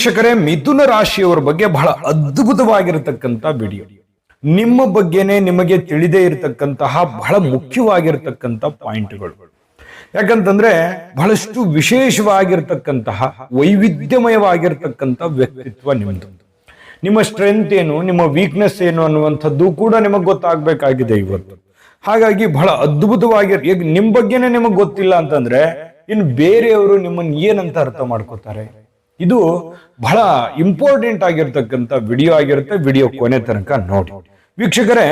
ವೀಕ್ಷಕರೇ, ಮಿಥುನ ರಾಶಿಯವರ ಬಗ್ಗೆ ಬಹಳ ಅದ್ಭುತವಾಗಿರತಕ್ಕಂತ ವಿಡಿಯೋ. ನಿಮ್ಮ ಬಗ್ಗೆನೇ ನಿಮಗೆ ತಿಳಿದೇ ಇರತಕ್ಕಂತಹ ಬಹಳ ಮುಖ್ಯವಾಗಿರತಕ್ಕಂತ ಪಾಯಿಂಟ್ಗಳು. ಯಾಕಂತಂದ್ರೆ, ಬಹಳಷ್ಟು ವಿಶೇಷವಾಗಿರ್ತಕ್ಕಂತಹ, ವೈವಿಧ್ಯಮಯವಾಗಿರ್ತಕ್ಕಂಥ ವ್ಯಕ್ತಿತ್ವ ನಿಮ್ಮದು ನಿಮ್ಮ ಸ್ಟ್ರೆಂತ್ ಏನು, ನಿಮ್ಮ ವೀಕ್ನೆಸ್ ಏನು ಅನ್ನುವಂಥದ್ದು ಕೂಡ ನಿಮಗೆ ಗೊತ್ತಾಗಬೇಕಾಗಿದೆ ಇವತ್ತು. ಹಾಗಾಗಿ ಬಹಳ ಅದ್ಭುತವಾಗಿ ನಿಮ್ಮ ನಿಮ್ ಬಗ್ಗೆನೇ ನಿಮಗೆ ಗೊತ್ತಿಲ್ಲ ಅಂತಂದ್ರೆ, ಇನ್ನು ಬೇರೆಯವರು ನಿಮ್ಮನ್ನ ಏನಂತ ಅರ್ಥ ಮಾಡ್ಕೋತಾರೆ? ಇದು ಬಹಳ ಇಂಪಾರ್ಟೆಂಟ್ ಆಗಿರ್ತಕ್ಕಂಥ ವಿಡಿಯೋ ಆಗಿರುತ್ತೆ ವಿಡಿಯೋ ಕೊನೆ ತನಕ ನೋಡಿ. ವೀಕ್ಷಕರೇ,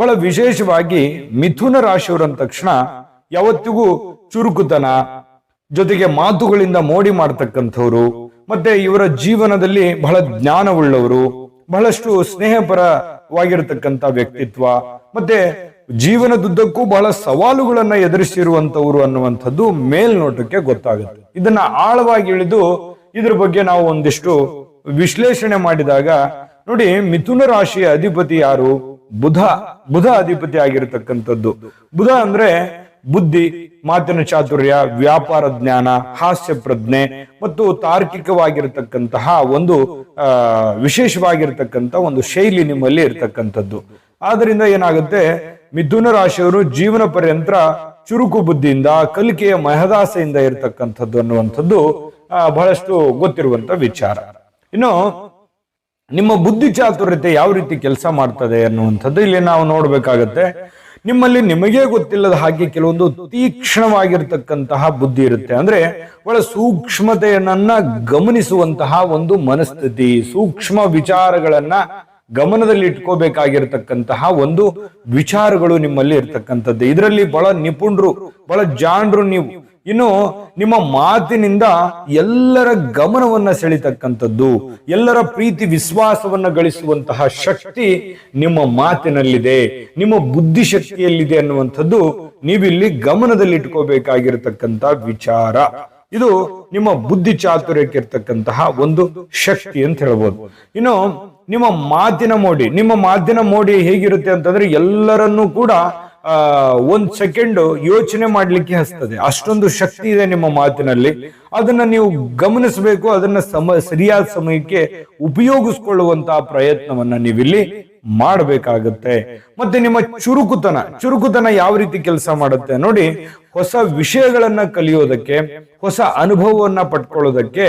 ಬಹಳ ವಿಶೇಷವಾಗಿ ಮಿಥುನ ರಾಶಿಯವರಂದ ತಕ್ಷಣ ಯಾವತ್ತಿಗೂ ಚುರುಕುತನ, ಜೊತೆಗೆ ಮಾತುಗಳಿಂದ ಮೋಡಿ ಮಾಡ್ತಕ್ಕಂಥವ್ರು ಮತ್ತೆ ಇವರ ಜೀವನದಲ್ಲಿ ಬಹಳ ಜ್ಞಾನವುಳ್ಳವರು, ಬಹಳಷ್ಟು ಸ್ನೇಹಪರವಾಗಿರ್ತಕ್ಕಂಥ ವ್ಯಕ್ತಿತ್ವ, ಮತ್ತೆ ಜೀವನದುದ್ದಕ್ಕೂ ಬಹಳ ಸವಾಲುಗಳನ್ನ ಎದುರಿಸಿರುವಂತವ್ರು ಅನ್ನುವಂಥದ್ದು ಮೇಲ್ನೋಟಕ್ಕೆ ಗೊತ್ತಾಗುತ್ತೆ. ಇದನ್ನ ಆಳವಾಗಿ ಇಳಿದು ಇದ್ರ ಬಗ್ಗೆ ನಾವು ಒಂದಿಷ್ಟು ವಿಶ್ಲೇಷಣೆ ಮಾಡಿದಾಗ, ನೋಡಿ ಮಿಥುನ ರಾಶಿಯ ಅಧಿಪತಿ ಯಾರು? ಬುಧ. ಬುಧ ಅಧಿಪತಿ ಆಗಿರತಕ್ಕಂಥದ್ದು. ಬುಧ ಅಂದ್ರೆ ಬುದ್ಧಿ, ಮಾತಿನ ಚಾತುರ್ಯ, ವ್ಯಾಪಾರ ಜ್ಞಾನ, ಹಾಸ್ಯ ಪ್ರಜ್ಞೆ ಮತ್ತು ತಾರ್ಕಿಕವಾಗಿರತಕ್ಕಂತಹ ಒಂದು ವಿಶೇಷವಾಗಿರ್ತಕ್ಕಂಥ ಒಂದು ಶೈಲಿ ನಿಮ್ಮಲ್ಲಿ ಇರ್ತಕ್ಕಂಥದ್ದು. ಆದ್ರಿಂದ ಏನಾಗುತ್ತೆ? ಮಿಥುನ ರಾಶಿಯವರು ಜೀವನ ಪರ್ಯಂತ ಚುರುಕು ಬುದ್ಧಿಯಿಂದ, ಕಲಿಕೆಯ ಮಹದಾಸೆಯಿಂದ ಇರತಕ್ಕಂಥದ್ದು ಅನ್ನುವಂಥದ್ದು ಬಹಳಷ್ಟು ಗೊತ್ತಿರುವಂತ ವಿಚಾರ. ಇನ್ನು, ನಿಮ್ಮ ಬುದ್ಧಿ ಚಾತುರ್ಯತೆ ಯಾವ ರೀತಿ ಕೆಲಸ ಮಾಡ್ತದೆ ಅನ್ನುವಂಥದ್ದು ಇಲ್ಲಿ ನಾವು ನೋಡ್ಬೇಕಾಗತ್ತೆ. ನಿಮ್ಮಲ್ಲಿ ನಿಮಗೇ ಗೊತ್ತಿಲ್ಲದ ಹಾಗೆ ಕೆಲವೊಂದು ತೀಕ್ಷ್ಣವಾಗಿರ್ತಕ್ಕಂತಹ ಬುದ್ಧಿ ಇರುತ್ತೆ. ಅಂದ್ರೆ, ಬಹಳ ಸೂಕ್ಷ್ಮತೆಯನ್ನ ಗಮನಿಸುವಂತಹ ಒಂದು ಮನಸ್ಥಿತಿ, ಸೂಕ್ಷ್ಮ ವಿಚಾರಗಳನ್ನ ಗಮನದಲ್ಲಿ ಇಟ್ಕೋಬೇಕಾಗಿರ್ತಕ್ಕಂತಹ ಒಂದು ವಿಚಾರಗಳು ನಿಮ್ಮಲ್ಲಿ ಇರ್ತಕ್ಕಂಥದ್ದು. ಇದರಲ್ಲಿ ಬಹಳ ನಿಪುಣರು, ಬಹಳ ಜಾಣರು ನೀವು. ಇನ್ನು ನಿಮ್ಮ ಮಾತಿನಿಂದ ಎಲ್ಲರ ಗಮನವನ್ನ ಸೆಳಿತಕ್ಕಂಥದ್ದು, ಎಲ್ಲರ ಪ್ರೀತಿ ವಿಶ್ವಾಸವನ್ನ ಗಳಿಸುವಂತಹ ಶಕ್ತಿ ನಿಮ್ಮ ಮಾತಿನಲ್ಲಿದೆ, ನಿಮ್ಮ ಬುದ್ಧಿಶಕ್ತಿಯಲ್ಲಿದೆ ಅನ್ನುವಂಥದ್ದು ನೀವಿಲ್ಲಿ ಗಮನದಲ್ಲಿ ಇಟ್ಕೋಬೇಕಾಗಿರತಕ್ಕಂತ ವಿಚಾರ. ಇದು ನಿಮ್ಮ ಬುದ್ಧಿ ಚಾತುರ್ಯಕ್ಕೆ ಇರ್ತಕ್ಕಂತಹ ಒಂದು ಶಕ್ತಿ ಅಂತ ಹೇಳ್ಬೋದು. ಇನ್ನು ನಿಮ್ಮ ಮಾತಿನ ಮೋಡಿ, ನಿಮ್ಮ ಮಾತಿನ ಮೋಡಿ ಹೇಗಿರುತ್ತೆ ಅಂತಂದ್ರೆ ಎಲ್ಲರನ್ನೂ ಕೂಡ ಒಂದ್ ಸೆಕೆಂಡ್ ಯೋಚನೆ ಮಾಡ್ಲಿಕ್ಕೆ ಹಸ್ತದೆ. ಅಷ್ಟೊಂದು ಶಕ್ತಿ ಇದೆ ನಿಮ್ಮ ಮಾತಿನಲ್ಲಿ. ಅದನ್ನ ನೀವು ಗಮನಿಸಬೇಕು, ಅದನ್ನ ಸಮ, ಸರಿಯಾದ ಸಮಯಕ್ಕೆ ಉಪಯೋಗಿಸ್ಕೊಳ್ಳುವಂತಹ ಪ್ರಯತ್ನವನ್ನ ನೀವಿಲ್ಲಿ ಮಾಡಬೇಕಾಗತ್ತೆ. ಮತ್ತೆ ನಿಮ್ಮ ಚುರುಕುತನ ಚುರುಕುತನ ಯಾವ ರೀತಿ ಕೆಲಸ ಮಾಡುತ್ತೆ ನೋಡಿ, ಹೊಸ ವಿಷಯಗಳನ್ನ ಕಲಿಯೋದಕ್ಕೆ, ಹೊಸ ಅನುಭವವನ್ನ ಪಡ್ಕೊಳ್ಳೋದಕ್ಕೆ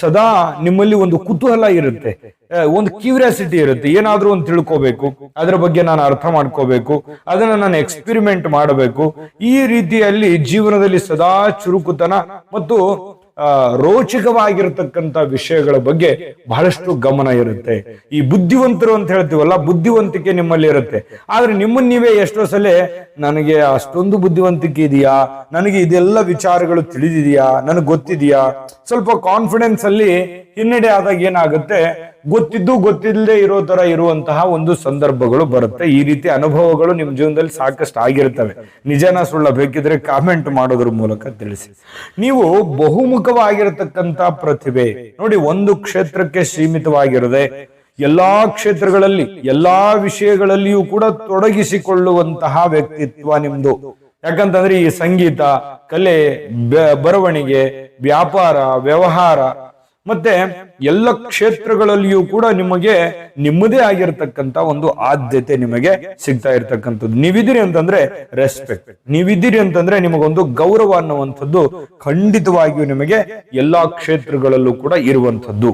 ಸದಾ ನಿಮ್ಮಲ್ಲಿ ಒಂದು ಕುತೂಹಲ ಇರುತ್ತೆ. ಒಂದು ಕ್ಯೂರಿಯಾಸಿಟಿ ಇರುತ್ತೆ. ಏನಾದ್ರೂ ಒಂದು ತಿಳ್ಕೋಬೇಕು. ಅದರ ಬಗ್ಗೆ ನಾನು ಅರ್ಥ ಮಾಡ್ಕೋಬೇಕು. ಅದನ್ನ ನಾನು ಎಕ್ಸ್ಪಿರಿಮೆಂಟ್ ಮಾಡಬೇಕು. ಈ ರೀತಿಯಲ್ಲಿ ಜೀವನದಲ್ಲಿ ಸದಾ ಚುರುಕುತನ ಮತ್ತು ಆ, ರೋಚಕವಾಗಿರತಕ್ಕಂತ ವಿಷಯಗಳ ಬಗ್ಗೆ ಬಹಳಷ್ಟು ಗಮನ ಇರುತ್ತೆ. ಈ ಬುದ್ಧಿವಂತರು ಅಂತ ಹೇಳ್ತೀವಲ್ಲ ಬುದ್ಧಿವಂತಿಕೆ ನಿಮ್ಮಲ್ಲಿ ಇರುತ್ತೆ. ಆದ್ರೆ ನಿಮ್ಮನ್ನ ನೀವೇ ಎಷ್ಟೋ ಸಲ ನನಗೆ ಅಷ್ಟೊಂದು ಬುದ್ಧಿವಂತಿಕೆ ಇದೆಯಾ? ನನಗೆ ಇದೆಲ್ಲ ವಿಚಾರಗಳು ತಿಳಿದಿದೆಯಾ? ನನಗೆ ಗೊತ್ತಿದೆಯಾ? ಸ್ವಲ್ಪ ಕಾನ್ಫಿಡೆನ್ಸ್ ಅಲ್ಲಿ ಹಿನ್ನಡೆ ಆದಾಗ ಏನಾಗುತ್ತೆ? ಗೊತ್ತಿದ್ದು ಗೊತ್ತಿಲ್ಲದೆ ಇರೋ ತರ ಇರುವಂತಹ ಒಂದು ಸಂದರ್ಭಗಳು ಬರುತ್ತೆ. ಈ ರೀತಿ ಅನುಭವಗಳು ನಿಮ್ಮ ಜೀವನದಲ್ಲಿ ಸಾಕಷ್ಟು ಆಗಿರ್ತವೆ. ನಿಜನ ಸುಳ್ಳ ಬೇಕಿದ್ರೆ ಕಾಮೆಂಟ್ ಮಾಡೋದ್ರ ಮೂಲಕ ತಿಳಿಸಿ. ನೀವು ಬಹುಮುಖವಾಗಿರತಕ್ಕಂತ ಪ್ರತಿಭೆ, ನೋಡಿ ಒಂದು ಕ್ಷೇತ್ರಕ್ಕೆ ಸೀಮಿತವಾಗಿರದೆ ಎಲ್ಲಾ ಕ್ಷೇತ್ರಗಳಲ್ಲಿ, ಎಲ್ಲಾ ವಿಷಯಗಳಲ್ಲಿಯೂ ಕೂಡ ತೊಡಗಿಸಿಕೊಳ್ಳುವಂತಹ ವ್ಯಕ್ತಿತ್ವ ನಿಮ್ದು. ಯಾಕಂತಂದ್ರೆ ಈ ಸಂಗೀತ, ಕಲೆ ಬರವಣಿಗೆ, ವ್ಯಾಪಾರ, ವ್ಯವಹಾರ, ಮತ್ತೆ ಎಲ್ಲ ಕ್ಷೇತ್ರಗಳಲ್ಲಿಯೂ ಕೂಡ ನಿಮಗೆ ನಿಮ್ಮದೇ ಆಗಿರತಕ್ಕಂತ ಒಂದು ಆದ್ಯತೆ ನಿಮಗೆ ಸಿಗ್ತಾ ಇರ್ತಕ್ಕಂಥದ್ದು. ನೀವಿದ್ದೀರಿ ಅಂತಂದ್ರೆ ರೆಸ್ಪೆಕ್ಟ್ ನೀವಿದ್ದೀರಿ ಅಂತಂದ್ರೆ ನಿಮಗೊಂದು ಗೌರವ ಅನ್ನುವಂಥದ್ದು ಖಂಡಿತವಾಗಿಯೂ ನಿಮಗೆ ಎಲ್ಲಾ ಕ್ಷೇತ್ರಗಳಲ್ಲೂ ಕೂಡ ಇರುವಂತದ್ದು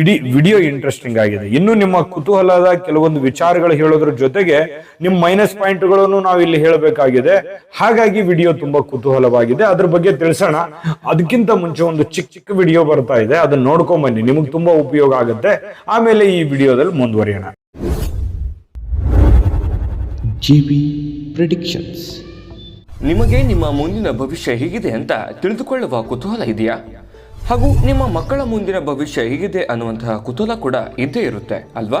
ಇಡೀ ವಿಡಿಯೋ ಇಂಟ್ರೆಸ್ಟಿಂಗ್ ಆಗಿದೆ. ಇನ್ನು ನಿಮ್ಮ ಕುತೂಹಲದ ಕೆಲವೊಂದು ವಿಚಾರಗಳು ಹೇಳೋದ್ರ ಜೊತೆಗೆ ನಿಮ್ಮ ಮೈನಸ್ ಪಾಯಿಂಟ್ಗಳನ್ನು ನಾವು ಇಲ್ಲಿ ಹೇಳಬೇಕಾಗಿದೆ. ಹಾಗಾಗಿ ವಿಡಿಯೋ ತುಂಬಾ ಕುತೂಹಲವಾಗಿದೆ. ಅದ್ರ ಬಗ್ಗೆ ತಿಳಿಸೋಣ. ಅದಕ್ಕಿಂತ ಮುಂಚೆ ಒಂದು ಚಿಕ್ಕ ಚಿಕ್ಕ ವಿಡಿಯೋ ಬರ್ತಾ ಇದೆ. ಅದನ್ನ ನೋಡ್ಕೊಂಡ್ ಬನ್ನಿ. ನಿಮಗೆ ತುಂಬಾ ಉಪಯೋಗ ಆಗುತ್ತೆ. ಆಮೇಲೆ ಈ ವಿಡಿಯೋದಲ್ಲಿ ಮುಂದುವರಿಯೋಣ. ಜಿ ಬಿ ಪ್ರೆಡಿಕ್ಷನ್ಸ್ ನಿಮಗೆ ನಿಮ್ಮ ಮುಂದಿನ ಭವಿಷ್ಯ ಹೇಗಿದೆ ಅಂತ ತಿಳಿದುಕೊಳ್ಳುವ ಕುತೂಹಲ ಇದೆಯಾ? ಹಾಗೂ ನಿಮ್ಮ ಮಕ್ಕಳ ಮುಂದಿನ ಭವಿಷ್ಯ ಹೇಗಿದೆ ಅನ್ನುವಂತಹ ಕುತೂಹಲ ಕೂಡ ಇದ್ದೇ ಇರುತ್ತೆ ಅಲ್ವಾ?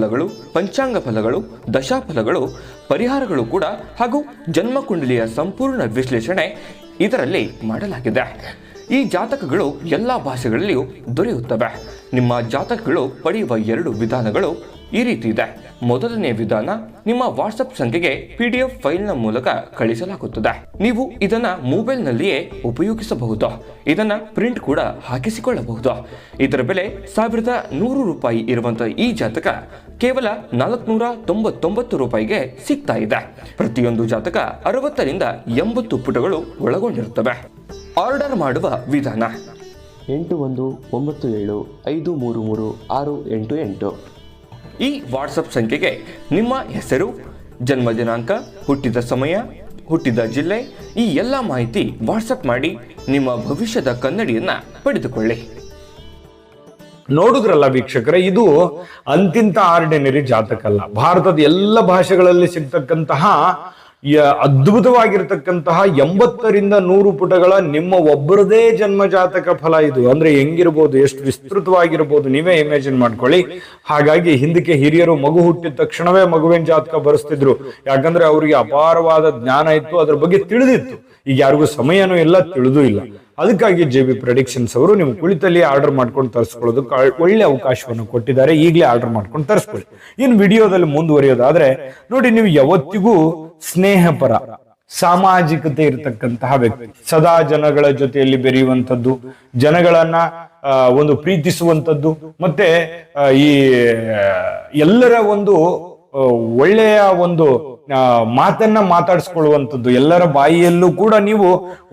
ಫಲಗಳು, ಪಂಚಾಂಗ ಫಲಗಳು, ದಶಾಫಲಗಳು, ಪರಿಹಾರಗಳು ಕೂಡ ಹಾಗೂ ಜನ್ಮಕುಂಡಲಿಯ ಸಂಪೂರ್ಣ ವಿಶ್ಲೇಷಣೆ ಇದರಲ್ಲಿ ಮಾಡಲಾಗಿದೆ. ಈ ಜಾತಕಗಳು ಎಲ್ಲ ಭಾಷೆಗಳಲ್ಲಿಯೂ ದೊರೆಯುತ್ತವೆ. ನಿಮ್ಮ ಜಾತಕಗಳು ಪಡೆಯುವ ಎರಡು ವಿಧಾನಗಳು ಈ ರೀತಿ ಇದೆ. ಮೊದಲನೇ ವಿಧಾನ, ನಿಮ್ಮ ವಾಟ್ಸಪ್ ಸಂಖ್ಯೆಗೆ ಪಿ ಡಿ ಎಫ್ ಫೈಲ್ನ ಮೂಲಕ ಕಳಿಸಲಾಗುತ್ತದೆ. ನೀವು ಇದನ್ನ ಮೊಬೈಲ್ನಲ್ಲಿಯೇ ಉಪಯೋಗಿಸಬಹುದು. ಇದನ್ನ ಪ್ರಿಂಟ್ ಕೂಡ ಹಾಕಿಸಿಕೊಳ್ಳಬಹುದು. ಇದರ ಬೆಲೆ ಸಾವಿರದ ನೂರು ರೂಪಾಯಿ ಇರುವಂತಹ ಈ ಜಾತಕ ಕೇವಲ ನಾಲ್ಕುನೂರ ತೊಂಬತ್ತೊಂಬತ್ತು ರೂಪಾಯಿಗೆ ಸಿಗ್ತಾ ಇದೆ. ಪ್ರತಿಯೊಂದು ಜಾತಕ ಅರವತ್ತರಿಂದ ಎಂಬತ್ತು ಪುಟಗಳು ಒಳಗೊಂಡಿರುತ್ತವೆ. ಆರ್ಡರ್ ಮಾಡುವ ವಿಧಾನ. ಎಂಟು ಒಂದು ಒಂಬತ್ತು ಏಳು ಐದು ಮೂರು ಮೂರು ಆರು ಎಂಟು ಎಂಟು. ಈ ವಾಟ್ಸಪ್ ಸಂಖ್ಯೆಗೆ ನಿಮ್ಮ ಹೆಸರು ಜನ್ಮ ದಿನಾಂಕ ಹುಟ್ಟಿದ ಸಮಯ ಹುಟ್ಟಿದ ಜಿಲ್ಲೆ ಈ ಎಲ್ಲ ಮಾಹಿತಿ ವಾಟ್ಸಪ್ ಮಾಡಿ ನಿಮ್ಮ ಭವಿಷ್ಯದ ಕನ್ನಡಿಯನ್ನ ಪಡೆದುಕೊಳ್ಳಿ. ನೋಡುದ್ರಲ್ಲ ವೀಕ್ಷಕರೇ, ಇದು ಅಂತಿಂತ ಆರ್ಡಿನರಿ ಜಾತಕ ಅಲ್ಲ ಭಾರತದ ಎಲ್ಲ ಭಾಷೆಗಳಲ್ಲಿ ಸಿಗ್ತಕ್ಕಂತಹ ಅದ್ಭುತವಾಗಿರ್ತಕ್ಕಂತಹ ಎಂಬತ್ತರಿಂದ ನೂರು ಪುಟಗಳ ನಿಮ್ಮ ಒಬ್ಬರದೇ ಜನ್ಮ ಜಾತಕ ಫಲ ಇದು. ಅಂದ್ರೆ ಹೆಂಗಿರ್ಬೋದು, ಎಷ್ಟು ವಿಸ್ತೃತವಾಗಿರ್ಬೋದು, ನೀವೇ ಇಮ್ಯಾಜಿನ್ ಮಾಡ್ಕೊಳ್ಳಿ. ಹಾಗಾಗಿ ಹಿಂದಕ್ಕೆ ಹಿರಿಯರು ಮಗು ಹುಟ್ಟಿದ ತಕ್ಷಣವೇ ಮಗುವಿನ ಜಾತಕ ಬರೆಸ್ತಿದ್ರು. ಯಾಕಂದ್ರೆ ಅವರಿಗೆ ಅಪಾರವಾದ ಜ್ಞಾನ ಇತ್ತು, ಅದ್ರ ಬಗ್ಗೆ ತಿಳಿದಿತ್ತು. ಈಗ ಯಾರಿಗೂ ಸಮಯನೂ ಇಲ್ಲ, ತಿಳಿದೂ ಇಲ್ಲ. ಅದಕ್ಕಾಗಿ ಜೆ ಬಿ ಪ್ರೊಡಿಕ್ಷನ್ಸ್ ಅವರು ನೀವು ಕುಳಿತಲ್ಲಿ ಆರ್ಡರ್ ಮಾಡ್ಕೊಂಡು ತರಿಸ್ಕೊಳ್ಳೋದಕ್ಕೆ ಒಳ್ಳೆ ಅವಕಾಶವನ್ನು ಕೊಟ್ಟಿದ್ದಾರೆ. ಈಗಲೇ ಆರ್ಡರ್ ಮಾಡ್ಕೊಂಡು ತರಿಸ್ಕೊಳ್ಳಿ. ಇನ್ನು ವಿಡಿಯೋದಲ್ಲಿ ಮುಂದುವರಿಯೋದಾದ್ರೆ, ನೋಡಿ ನೀವು ಯಾವತ್ತಿಗೂ ಸ್ನೇಹಪರ, ಸಾಮಾಜಿಕತೆ ಇರತಕ್ಕಂತಹ ವ್ಯಕ್ತಿ. ಸದಾ ಜನಗಳ ಜೊತೆಯಲ್ಲಿ ಬೆರೆಯುವಂಥದ್ದು, ಜನಗಳನ್ನ ಒಂದು ಪ್ರೀತಿಸುವಂಥದ್ದು, ಮತ್ತೆ ಈ ಎಲ್ಲರ ಒಂದು ಒಳ್ಳೆಯ ಒಂದು ಮಾತನ್ನ ಮಾತಾಡಿಸ್ಕೊಳ್ಳುವಂಥದ್ದು ಎಲ್ಲರ ಬಾಯಿಯಲ್ಲೂ ಕೂಡ ನೀವು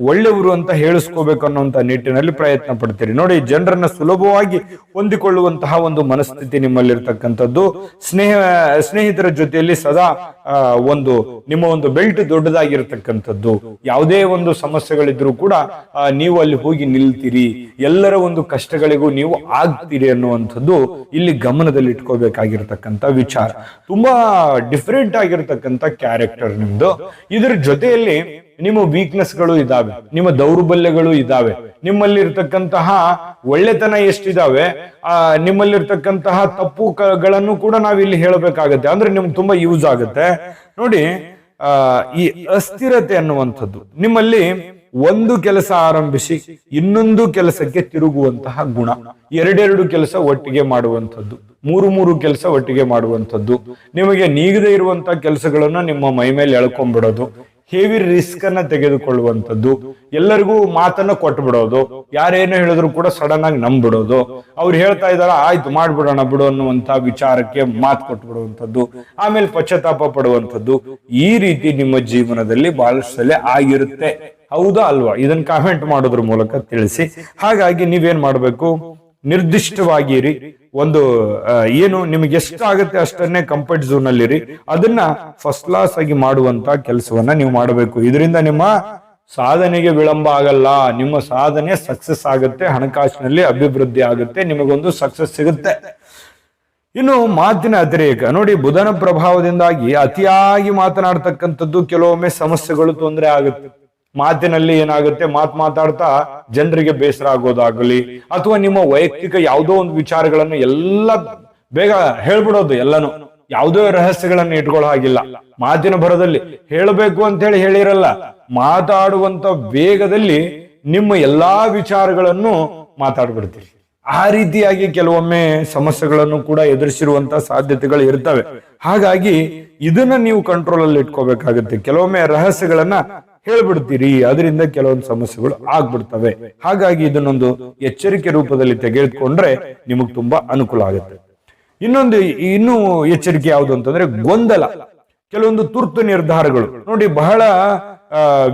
ಒಳ್ಳೆಯವರು ಅಂತ ಹೇಳಿಸ್ಕೋಬೇಕು ಅನ್ನುವಂತ ನಿಟ್ಟಿನಲ್ಲಿ ಪ್ರಯತ್ನ ಪಡ್ತೀರಿ. ನೋಡಿ, ಜನರನ್ನ ಸುಲಭವಾಗಿ ಹೊಂದಿಕೊಳ್ಳುವಂತಹ ಒಂದು ಮನಸ್ಥಿತಿ ನಿಮ್ಮಲ್ಲಿರ್ತಕ್ಕಂಥದ್ದು. ಸ್ನೇಹ, ಸ್ನೇಹಿತರ ಜೊತೆಯಲ್ಲಿ ಸದಾ ಒಂದು, ನಿಮ್ಮ ಒಂದು ಬೆಲ್ಟ್ ದೊಡ್ಡದಾಗಿರ್ತಕ್ಕಂಥದ್ದು. ಯಾವುದೇ ಒಂದು ಸಮಸ್ಯೆಗಳಿದ್ರು ಕೂಡ ನೀವು ಅಲ್ಲಿ ಹೋಗಿ ನಿಲ್ತೀರಿ. ಎಲ್ಲರ ಒಂದು ಕಷ್ಟಗಳಿಗೂ ನೀವು ಆಗ್ತೀರಿ ಅನ್ನುವಂಥದ್ದು ಇಲ್ಲಿ ಗಮನದಲ್ಲಿ ಇಟ್ಕೋಬೇಕಾಗಿರ್ತಕ್ಕಂಥ ವಿಚಾರ. ತುಂಬಾ ಡಿಫರೆಂಟ್ ಆಗಿರ್ತಕ್ಕಂಥ ಕ್ಯಾರೆಕ್ಟರ್ ನಿಮ್ದು. ಇದ್ರ ಜೊತೆಯಲ್ಲಿ ನಿಮ್ಮ ವೀಕ್ನೆಸ್ಗಳು ಇದಾವೆ, ನಿಮ್ಮ ದೌರ್ಬಲ್ಯಗಳು ಇದಾವೆ. ನಿಮ್ಮಲ್ಲಿ ಇರ್ತಕ್ಕಂತಹ ಒಳ್ಳೆತನ ಎಷ್ಟಿದಾವೆ, ಆ, ನಿಮ್ಮಲ್ಲಿರ್ತಕ್ಕಂತಹ ತಪ್ಪುಗಳನ್ನು ಕೂಡ ನಾವಿಲ್ಲಿ ಹೇಳಬೇಕಾಗತ್ತೆ. ಅಂದ್ರೆ ನಿಮ್ಗೆ ತುಂಬಾ ಯೂಸ್ ಆಗುತ್ತೆ. ನೋಡಿ ಈ ಅಸ್ಥಿರತೆ ಅನ್ನುವಂಥದ್ದು. ನಿಮ್ಮಲ್ಲಿ ಒಂದು ಕೆಲಸ ಆರಂಭಿಸಿ ಇನ್ನೊಂದು ಕೆಲಸಕ್ಕೆ ತಿರುಗುವಂತಹ ಗುಣ. ಎರಡೆರಡು ಕೆಲಸ ಒಟ್ಟಿಗೆ ಮಾಡುವಂಥದ್ದು. ಮೂರು ಮೂರು ಕೆಲಸ ಒಟ್ಟಿಗೆ ಮಾಡುವಂಥದ್ದು. ನಿಮಗೆ ನೀಗದೇ ಇರುವಂತಹ ಕೆಲಸಗಳನ್ನ ನಿಮ್ಮ ಮೈ ಮೇಲೆ ಎಳ್ಕೊಂಡ್ಬಿಡೋದು ಹೆವಿ ರಿಸ್ಕ್ ಅನ್ನ ತೆಗೆದುಕೊಳ್ಳುವಂಥದ್ದು. ಎಲ್ಲರಿಗೂ ಮಾತನ್ನ ಕೊಟ್ಬಿಡೋದು. ಯಾರೇನು ಹೇಳಿದ್ರು ಕೂಡ ಸಡನ್ ಆಗಿ ನಂಬಿಡೋದು. ಅವ್ರು ಹೇಳ್ತಾ ಇದಾರ, ಆಯ್ತು, ಮಾಡ್ಬಿಡೋಣ ಬಿಡು ಅನ್ನುವಂತ ವಿಚಾರಕ್ಕೆ ಮಾತು ಕೊಟ್ಬಿಡುವಂಥದ್ದು. ಆಮೇಲೆ ಪಶ್ಚಾತ್ತಾಪ ಪಡುವಂಥದ್ದು. ಈ ರೀತಿ ನಿಮ್ಮ ಜೀವನದಲ್ಲಿ ಬಹಳಷ್ಟು ಸಲ ಆಗಿರುತ್ತೆ. ಹೌದಾ ಅಲ್ವಾ? ಇದನ್ನ ಕಾಮೆಂಟ್ ಮಾಡೋದ್ರ ಮೂಲಕ ತಿಳಿಸಿ. ಹಾಗಾಗಿ ನೀವೇನ್ ಮಾಡ್ಬೇಕು? ನಿರ್ದಿಷ್ಟವಾಗಿರಿ. ಒಂದು ಏನು ನಿಮಗೆ ಎಷ್ಟು ಆಗುತ್ತೆ ಅಷ್ಟನ್ನೇ ಕಂಫರ್ಟ್ ಝೋನ್ ಅಲ್ಲಿರಿ ಅದನ್ನ ಫಸ್ಟ್ ಕ್ಲಾಸ್ ಆಗಿ ಮಾಡುವಂತ ಕೆಲಸವನ್ನ ನೀವು ಮಾಡಬೇಕು. ಇದರಿಂದ ನಿಮ್ಮ ಸಾಧನೆಗೆ ವಿಳಂಬ ಆಗಲ್ಲ. ನಿಮ್ಮ ಸಾಧನೆ ಸಕ್ಸಸ್ ಆಗುತ್ತೆ, ಹಣಕಾಸಿನಲ್ಲಿ ಅಭಿವೃದ್ಧಿ ಆಗುತ್ತೆ, ನಿಮಗೊಂದು ಸಕ್ಸಸ್ ಸಿಗುತ್ತೆ. ಇನ್ನು ಮಾತಿನ ಅತಿರೇಕ. ನೋಡಿ, ಬುಧನ ಪ್ರಭಾವದಿಂದಾಗಿ ಅತಿಯಾಗಿ ಮಾತನಾಡ್ತಕ್ಕಂಥದ್ದು ಕೆಲವೊಮ್ಮೆ ಸಮಸ್ಯೆಗಳು ತೊಂದರೆ ಆಗುತ್ತೆ. ಮಾತಿನಲ್ಲಿ ಏನಾಗುತ್ತೆ? ಮಾತ್ ಮಾತಾಡ್ತಾ ಜನರಿಗೆ ಬೇಸರ ಆಗೋದಾಗಲಿ ಅಥವಾ ನಿಮ್ಮ ವೈಯಕ್ತಿಕ ಯಾವುದೋ ಒಂದು ವಿಚಾರಗಳನ್ನು ಎಲ್ಲ ಬೇಗ ಹೇಳ್ಬಿಡೋದು ಎಲ್ಲಾನು. ಯಾವುದೋ ರಹಸ್ಯಗಳನ್ನು ಇಟ್ಕೊಳ್ಳೋ ಹಾಗಿಲ್ಲ. ಮಾತಿನ ಭರದಲ್ಲಿ ಹೇಳಬೇಕು ಅಂತ ಹೇಳಿ ಹೇಳಿರಲ್ಲ. ಮಾತಾಡುವಂತ ವೇಗದಲ್ಲಿ ನಿಮ್ಮ ಎಲ್ಲಾ ವಿಚಾರಗಳನ್ನು ಮಾತಾಡ್ಬಿಡ್ತೀರಿ. ಆ ರೀತಿಯಾಗಿ ಕೆಲವೊಮ್ಮೆ ಸಮಸ್ಯೆಗಳನ್ನು ಕೂಡ ಎದುರಿಸಿರುವಂತ ಸಾಧ್ಯತೆಗಳು ಇರ್ತವೆ. ಹಾಗಾಗಿ ಇದನ್ನ ನೀವು ಕಂಟ್ರೋಲ್ ಅಲ್ಲಿ ಇಟ್ಕೋಬೇಕಾಗುತ್ತೆ. ಕೆಲವೊಮ್ಮೆ ರಹಸ್ಯಗಳನ್ನ ಹೇಳ್ಬಿಡ್ತೀರಿ. ಅದರಿಂದ ಕೆಲವೊಂದು ಸಮಸ್ಯೆಗಳು ಆಗ್ಬಿಡ್ತವೆ. ಹಾಗಾಗಿ ಇದನ್ನೊಂದು ಎಚ್ಚರಿಕೆ ರೂಪದಲ್ಲಿ ತೆಗೆದುಕೊಂಡ್ರೆ ನಿಮಗ್ ತುಂಬಾ ಅನುಕೂಲ ಆಗುತ್ತೆ. ಇನ್ನೊಂದು, ಇನ್ನೂ ಎಚ್ಚರಿಕೆ ಯಾವುದು ಅಂತಂದ್ರೆ ಗೊಂದಲ. ಕೆಲವೊಂದು ತುರ್ತು ನಿರ್ಧಾರಗಳು. ನೋಡಿ, ಬಹಳ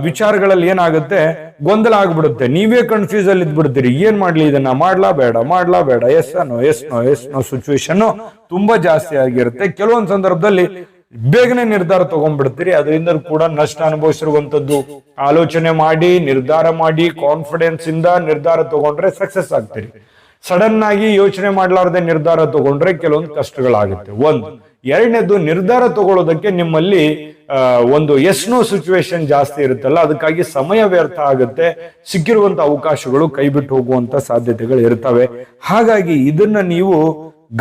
ವಿಚಾರಗಳಲ್ಲಿ ಏನಾಗುತ್ತೆ? ಗೊಂದಲ ಆಗ್ಬಿಡುತ್ತೆ. ನೀವೇ ಕನ್ಫ್ಯೂಸ್ ಅಲ್ಲಿ ಇದ್ಬಿಡ್ತೀರಿ. ಏನ್ ಮಾಡ್ಲಿ ಇದನ್ನ? ಮಾಡ್ಲಾ ಬೇಡ ಮಾಡ್ಲಾ ಬೇಡ. ಎಸ್ ಅನ್ನೋ yes no yes no situation ತುಂಬಾ ಜಾಸ್ತಿ ಆಗಿರುತ್ತೆ. ಕೆಲವೊಂದು ಸಂದರ್ಭದಲ್ಲಿ ಬೇಗನೆ ನಿರ್ಧಾರ ತಗೊಂಡ್ಬಿಡ್ತೀರಿ. ಅದರಿಂದ ಕೂಡ ನಷ್ಟ ಅನುಭವಿಸಿರುವಂತದ್ದು ಆಲೋಚನೆ ಮಾಡಿ, ನಿರ್ಧಾರ ಮಾಡಿ ಕಾನ್ಫಿಡೆನ್ಸ್ ಇಂದ ನಿರ್ಧಾರ ತಗೊಂಡ್ರೆ ಸಕ್ಸಸ್ ಆಗ್ತೀರಿ. ಸಡನ್ ಆಗಿ ಯೋಚನೆ ಮಾಡ್ಲಾರ್ದೆ ನಿರ್ಧಾರ ತಗೊಂಡ್ರೆ ಕೆಲವೊಂದು ಕಷ್ಟಗಳಾಗುತ್ತೆ. ಒಂದು, ಎರಡನೇದು ನಿರ್ಧಾರ ತಗೊಳ್ಳೋದಕ್ಕೆ ನಿಮ್ಮಲ್ಲಿ ಒಂದು ಎಸ್ ನೋ ಸಿಚುವೇಶನ್ ಜಾಸ್ತಿ ಇರುತ್ತಲ್ಲ, ಅದಕ್ಕಾಗಿ ಸಮಯ ವ್ಯರ್ಥ ಆಗುತ್ತೆ. ಸಿಕ್ಕಿರುವಂತ ಅವಕಾಶಗಳು ಕೈಬಿಟ್ಟು ಹೋಗುವಂತ ಸಾಧ್ಯತೆಗಳು ಇರ್ತವೆ. ಹಾಗಾಗಿ ಇದನ್ನ ನೀವು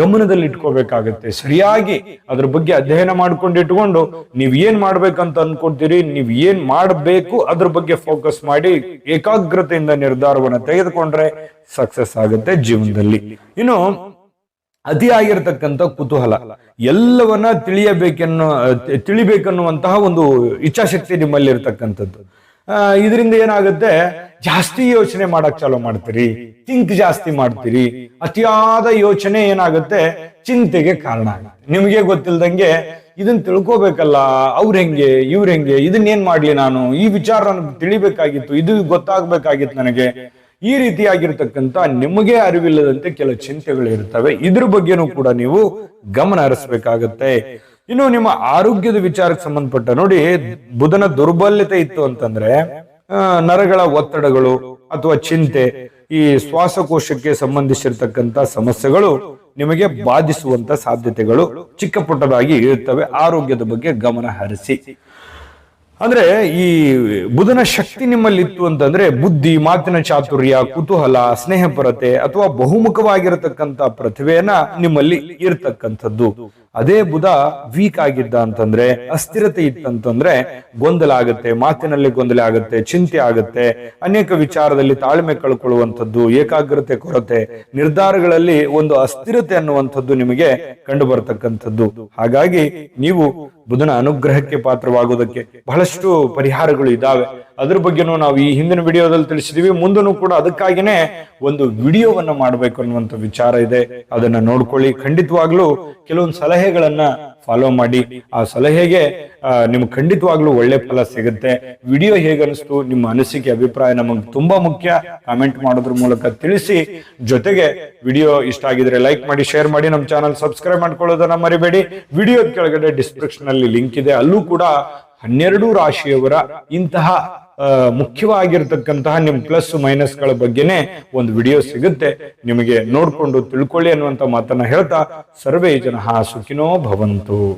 ಗಮನದಲ್ಲಿ ಇಟ್ಕೋಬೇಕಾಗತ್ತೆ ಸರಿಯಾಗಿ ಅದ್ರ ಬಗ್ಗೆ ಅಧ್ಯಯನ ಮಾಡ್ಕೊಂಡು ಇಟ್ಕೊಂಡು ನೀವ್ ಏನ್ ಮಾಡ್ಬೇಕಂತ ಅನ್ಕೊಂತೀರಿ, ನೀವ್ ಏನ್ ಮಾಡಬೇಕು ಅದ್ರ ಬಗ್ಗೆ ಫೋಕಸ್ ಮಾಡಿ ಏಕಾಗ್ರತೆಯಿಂದ ನಿರ್ಧಾರವನ್ನು ತೆಗೆದುಕೊಂಡ್ರೆ ಸಕ್ಸಸ್ ಆಗುತ್ತೆ ಜೀವನದಲ್ಲಿ. ಇನ್ನು ಅತಿಯಾಗಿರ್ತಕ್ಕಂಥ ಕುತೂಹಲ. ಎಲ್ಲವನ್ನ ತಿಳಿಯಬೇಕೆನ್ನೋ, ತಿಳಿಬೇಕನ್ನುವಂತಹ ಒಂದು ಇಚ್ಛಾಶಕ್ತಿ ನಿಮ್ಮಲ್ಲಿ ಇರ್ತಕ್ಕಂಥದ್ದು ಇದರಿಂದ ಏನಾಗುತ್ತೆ? ಜಾಸ್ತಿ ಯೋಚನೆ ಮಾಡಕ್ ಚಾಲೂ ಮಾಡ್ತೀರಿ ಥಿಂಕ್ ಜಾಸ್ತಿ ಮಾಡ್ತೀರಿ, ಅತಿಯಾದ ಯೋಚನೆ ಏನಾಗುತ್ತೆ? ಚಿಂತೆಗೆ ಕಾರಣ ಆಗುತ್ತೆ. ನಿಮಗೆ ಗೊತ್ತಿಲ್ದಂಗೆ ಇದನ್ನ ತಿಳ್ಕೊಬೇಕಲ್ಲ, ಅವ್ರ ಹೆಂಗೆ, ಇವ್ರ ಹೆಂಗೆ ಇದನ್ನ ಏನ್ ಮಾಡ್ಲಿ ನಾನು? ಈ ವಿಚಾರ ನನಗೆ ತಿಳಿಬೇಕಾಗಿತ್ತು, ಇದು ಗೊತ್ತಾಗ್ಬೇಕಾಗಿತ್ತು ನನಗೆ. ಈ ರೀತಿಯಾಗಿರ್ತಕ್ಕಂಥ ನಿಮಗೆ ಅರಿವಿಲ್ಲದಂತೆ ಕೆಲವು ಚಿಂತೆಗಳು ಇರ್ತವೆ. ಇದ್ರ ಬಗ್ಗೆನೂ ಕೂಡ ನೀವು ಗಮನ ಹರಿಸ್ಬೇಕಾಗತ್ತೆ. ಇನ್ನು ನಿಮ್ಮ ಆರೋಗ್ಯದ ವಿಚಾರಕ್ಕೆ ಸಂಬಂಧಪಟ್ಟ ನೋಡಿ, ಬುಧನ ದುರ್ಬಲ್ಯತೆ ಇತ್ತು ಅಂತಂದ್ರೆ ನರಗಳ ಒತ್ತಡಗಳು ಅಥವಾ ಚಿಂತೆ ಈ ಶ್ವಾಸಕೋಶಕ್ಕೆ ಸಂಬಂಧಿಸಿರ್ತಕ್ಕಂಥ ಸಮಸ್ಯೆಗಳು ನಿಮಗೆ ಬಾಧಿಸುವಂತ ಸಾಧ್ಯತೆಗಳು ಚಿಕ್ಕ ಪುಟ್ಟದಾಗಿ ಇರುತ್ತವೆ. ಆರೋಗ್ಯದ ಬಗ್ಗೆ ಗಮನ ಹರಿಸಿ. ಅಂದ್ರೆ ಈ ಬುಧನ ಶಕ್ತಿ ನಿಮ್ಮಲ್ಲಿತ್ತು ಅಂತಂದ್ರೆ ಬುದ್ಧಿ, ಮಾತಿನ ಚಾತುರ್ಯ, ಕುತೂಹಲ, ಸ್ನೇಹಪರತೆ ಅಥವಾ ಬಹುಮುಖವಾಗಿರತಕ್ಕಂತ ಪ್ರತಿಭೆಯನ್ನ ನಿಮ್ಮಲ್ಲಿ ಇರ್ತಕ್ಕಂಥದ್ದು. ಅದೇ ಬುಧ ವೀಕ್ ಆಗಿದ್ದ ಅಂತಂದ್ರೆ, ಅಸ್ಥಿರತೆ ಇತ್ತಂತಂದ್ರೆ ಗೊಂದಲ ಆಗುತ್ತೆ, ಮಾತಿನಲ್ಲಿ ಗೊಂದಲ ಆಗುತ್ತೆ, ಚಿಂತೆ ಆಗುತ್ತೆ, ಅನೇಕ ವಿಚಾರದಲ್ಲಿ ತಾಳ್ಮೆ ಕಳ್ಕೊಳ್ಳುವಂಥದ್ದು, ಏಕಾಗ್ರತೆ ಕೊರತೆ, ನಿರ್ಧಾರಗಳಲ್ಲಿ ಒಂದು ಅಸ್ಥಿರತೆ ಅನ್ನುವಂಥದ್ದು ನಿಮಗೆ ಕಂಡು ಬರತಕ್ಕಂಥದ್ದು ಹಾಗಾಗಿ ನೀವು ಬುಧನ ಅನುಗ್ರಹಕ್ಕೆ ಪಾತ್ರವಾಗುವುದಕ್ಕೆ ಬಹಳಷ್ಟು ಪರಿಹಾರಗಳು ಇದಾವೆ ಅದ್ರ ಬಗ್ಗೆನೂ ನಾವು ಈ ಹಿಂದಿನ ವಿಡಿಯೋದಲ್ಲಿ ತಿಳಿಸಿದೀವಿ. ಮುಂದೂ ಕೂಡ ಅದಕ್ಕಾಗಿನೇ ಒಂದು ವಿಡಿಯೋವನ್ನ ಮಾಡಬೇಕು ಅನ್ನುವಂತ ವಿಚಾರ ಇದೆ. ಅದನ್ನ ನೋಡ್ಕೊಳ್ಳಿ. ಖಂಡಿತವಾಗ್ಲೂ ಕೆಲವೊಂದು ಸಲಹೆಗಳನ್ನ ಫಾಲೋ ಮಾಡಿ. ಆ ಸಲಹೆಗೆ ನಿಮ್ಗೆ ಖಂಡಿತವಾಗ್ಲೂ ಒಳ್ಳೆ ಫಲ ಸಿಗುತ್ತೆ. ವಿಡಿಯೋ ಹೇಗನ್ನಿಸ್ತು, ನಿಮ್ಮ ಅನಿಸಿಕೆ, ಅಭಿಪ್ರಾಯ ನಮಗೆ ತುಂಬಾ ಮುಖ್ಯ. ಕಾಮೆಂಟ್ ಮಾಡೋದ್ರ ಮೂಲಕ ತಿಳಿಸಿ. ಜೊತೆಗೆ ವಿಡಿಯೋ ಇಷ್ಟ ಆಗಿದ್ರೆ ಲೈಕ್ ಮಾಡಿ ಶೇರ್ ಮಾಡಿ. ನಮ್ಮ ಚಾನಲ್ ಸಬ್ಸ್ಕ್ರೈಬ್ ಮಾಡ್ಕೊಳ್ಳೋದನ್ನ ಮರಿಬೇಡಿ. ವಿಡಿಯೋ ಕೆಳಗಡೆ ಡಿಸ್ಕ್ರಿಪ್ಷನ್ ಅಲ್ಲಿ ಲಿಂಕ್ ಇದೆ. ಅಲ್ಲೂ ಕೂಡ ಹನ್ನೆರಡು ರಾಶಿಯವರ ಇಂತಹ ಮುಖ್ಯವಾಗಿರ್ತಕ್ಕಂತಹ ನಿಮ್ ಪ್ಲಸ್ ಮೈನಸ್ಗಳ ಬಗ್ಗೆನೆ ಒಂದು ವಿಡಿಯೋ ಸಿಗುತ್ತೆ. ನಿಮಗೆ ನೋಡ್ಕೊಂಡು ತಿಳ್ಕೊಳ್ಳಿ ಅನ್ನುವಂತ ಮಾತನ್ನ ಹೇಳ್ತಾ ಸರ್ವೇ ಜನ ಸುಖಿನೋ ಭವಂತು.